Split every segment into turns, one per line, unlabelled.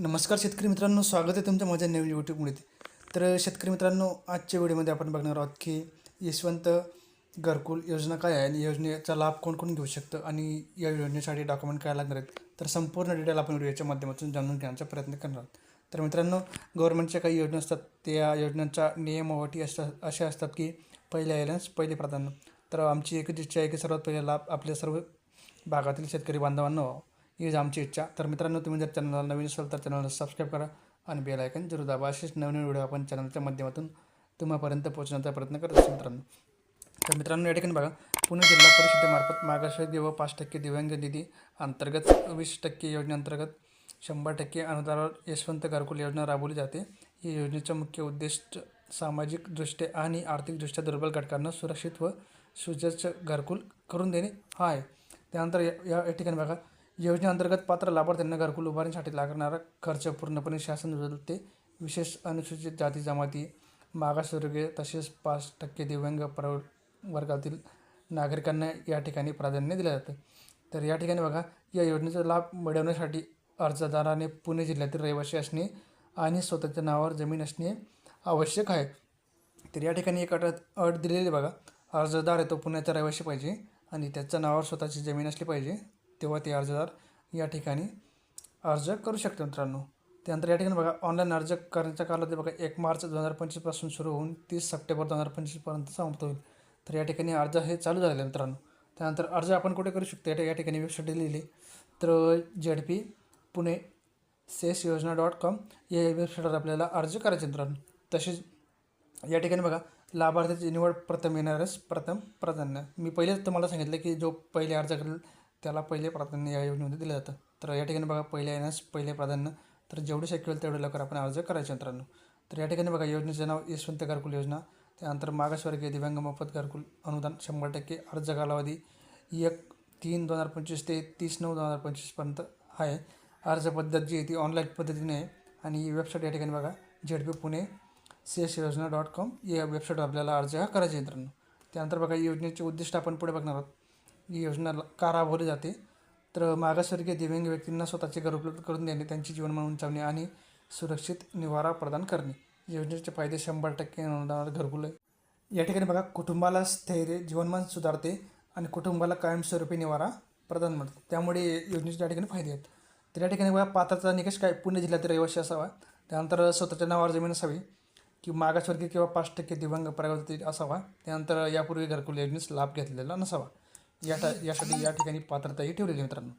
नमस्कार शेतकरी मित्रांनो स्वागत आहे तुमच्या माझ्या नवीन यूट्यूबमुळे तर शेतकरी मित्रांनो आजच्या व्हिडिओमध्ये आपण बघणार आहोत की यशवंत घरकुल योजना काय आहे आणि योजनेचा लाभ कोण कोण घेऊ शकतं आणि या योजनेसाठी डॉक्युमेंट काय लागणार आहेत? तर संपूर्ण डिटेल आपण व्हिडिओच्या माध्यमातून जाणून घेण्याचा प्रयत्न करणार आहोत. तर मित्रांनो गव्हर्नमेंटच्या काही योजना असतात त्या योजनांच्या नियम अटी असतात अशा असतात की पहिल्या यायलाच पहिले प्राधान्य. तर आमची एक जिच्छा आहे की सर्वात पहिले लाभ आपल्या सर्व भागातील शेतकरी बांधवांना व्हावं. हीच आमची इच्छा. तर मित्रांनो तुम्ही जर चॅनलला नवीन असाल तर चॅनलला सबस्क्राईब करा आणि बेल आयकन जरूर दाबा. असेच नवीन व्हिडिओ आपण चॅनलच्या माध्यमातून तुम्हापर्यंत पोहोचण्याचा प्रयत्न करत असतो मित्रांनो. तर मित्रांनो या ठिकाणी बघा पुणे जिल्हा परिषदेमार्फत मागासवर्गीय व पाच टक्के दिव्यांग निधी अंतर्गत वीस टक्के योजनेअंतर्गत शंभर टक्के अनुदानावर यशवंत घरकुल योजना राबवली जाते. ही योजनेचा मुख्य उद्देश सामाजिकदृष्ट्या आणि आर्थिकदृष्ट्या दुर्बल घटकांना सुरक्षित व सुसज्ज घरकुल करून देणे हा आहे. त्यानंतर या या या ठिकाणी बघा योजनेअंतर्गत पात्र लाभार्थ्यांना घरकुल उभारण्यासाठी लागणारा खर्च पूर्णपणे शासन उचलते विशेष अनुसूचित जाती जमाती मागासवर्गीय तसेच पाच टक्के दिव्यांग प्र वर्गातील नागरिकांना या ठिकाणी प्राधान्य दिलं जातं. तर या ठिकाणी बघा या योजनेचा लाभ मिळवण्यासाठी अर्जदाराने पुणे जिल्ह्यातील रहिवासी असणे आणि स्वतःच्या नावावर जमीन असणे आवश्यक आहे. तर या ठिकाणी एक अट अट दिलेली बघा अर्जदार आहे तो पुण्याचा रहिवासी पाहिजे आणि त्याच्या नावावर स्वतःची जमीन असली पाहिजे. तेव्हा ते अर्जदार या ठिकाणी अर्ज करू शकते मित्रांनो. त्यानंतर या ठिकाणी बघा ऑनलाईन अर्ज करण्याचा कालावधी बघा एक मार्च दोन हजार पंचवीसपासून सुरू होऊन तीस सप्टेंबर दोन हजार पंचवीसपर्यंत समाप्त होईल. तर या ठिकाणी अर्ज हे चालू झालेले मित्रांनो. त्यानंतर अर्ज आपण कुठे करू शकतो? या या ठिकाणी वेबसाईट लिहिली. तर Z P Pune cess yojana dot com या वेबसाईटवर आपल्याला अर्ज करायचे मित्रांनो. तसेच या ठिकाणी बघा लाभार्थ्याची निवड प्रथम येणारच प्रथम प्राधान्य. मी पहिलेच तुम्हाला सांगितलं की जो पहिले अर्ज करेल त्याला पहिले प्राधान्य या योजनेमध्ये दिलं जातं. तर या ठिकाणी बघा पहिले येण्यास पहिले प्राधान्य. तर जेवढे शक्य होईल तेवढे लवकर आपण अर्ज करायचे मित्रांनो. तर या ठिकाणी बघा योजनेचं नाव यशवंत घरकुल योजना. त्यानंतर मागासवर्गीय दिव्यांग मोफत घरकुल अनुदान शंभर टक्के अर्ज कालावधी एक तीन दोन हजार पंचवीस ते तीस नऊ दोन हजार पंचवीसपर्यंत आहे. अर्ज पद्धत जी आहे ती ऑनलाईन पद्धतीने आहे. आणि वेबसाईट या ठिकाणी बघा Z P Pune C S yojana dot com या वेबसाईटवर आपल्याला अर्ज हा करायचा मित्रांनो. त्यानंतर बघा या योजनेचे उद्दिष्ट आपण पुढे बघणार आहोत. ही योजना का राबवली जाते. तर मागासवर्गीय दिव्यांग व्यक्तींना स्वतःचे घर उपलब्ध करून देणे त्यांची जीवनमान उंचावणे आणि सुरक्षित निवारा प्रदान करणे. योजनेचे फायदे शंभर टक्के अनुदानावर घरकुल आहे. या ठिकाणी बघा कुटुंबाला स्थैर्य जीवनमान सुधारते आणि कुटुंबाला कायमस्वरूपी निवारा प्रदान मिळतो त्यामुळे योजनेचे या ठिकाणी फायदे आहेत. तर या ठिकाणी बघा पात्रता निकष काय? पुणे जिल्ह्यातील रहिवासी असावा. त्यानंतर स्वतःच्या नावावर जमीन असावी की मागासवर्गीय किंवा पाच टक्के दिव्यांग प्रगती असावा. त्यानंतर यापूर्वी घरकुल योजनेस लाभ घेतलेला नसावा. या टा यासाठी या ठिकाणी पात्रताही ठेवलेली आहे मित्रांनो.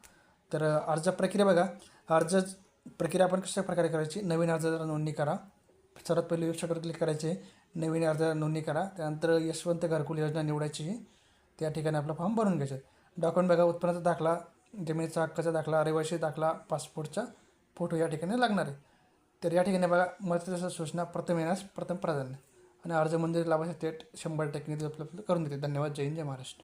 तर अर्ज प्रक्रिया बघा. अर्ज प्रक्रिया आपण कशा प्रकारे करायची? नवीन अर्जाला नोंदणी करा. सर्वात पहिले वेबसाईटवर क्लिक करायचे. नवीन अर्जाला नोंदणी करा. त्यानंतर यशवंत घरकुल योजना निवडायची. त्या ठिकाणी आपला फॉर्म भरून घ्यायचा. डॉक्युमेंट बघा उत्पन्नाचा दाखला जमिनीचा हक्काचा दाखला रहिवासी दाखला पासपोर्टचा फोटो या ठिकाणी लागणार आहे. तर या ठिकाणी बघा महत्त्वाच्या सूचना प्रथम येण्यास प्रथम प्राधान्य. आणि अर्ज मंदिर लाभासाठी थेट शंभर टक्के उपलब्ध करून देते. धन्यवाद. जय हिंद जय महाराष्ट्र.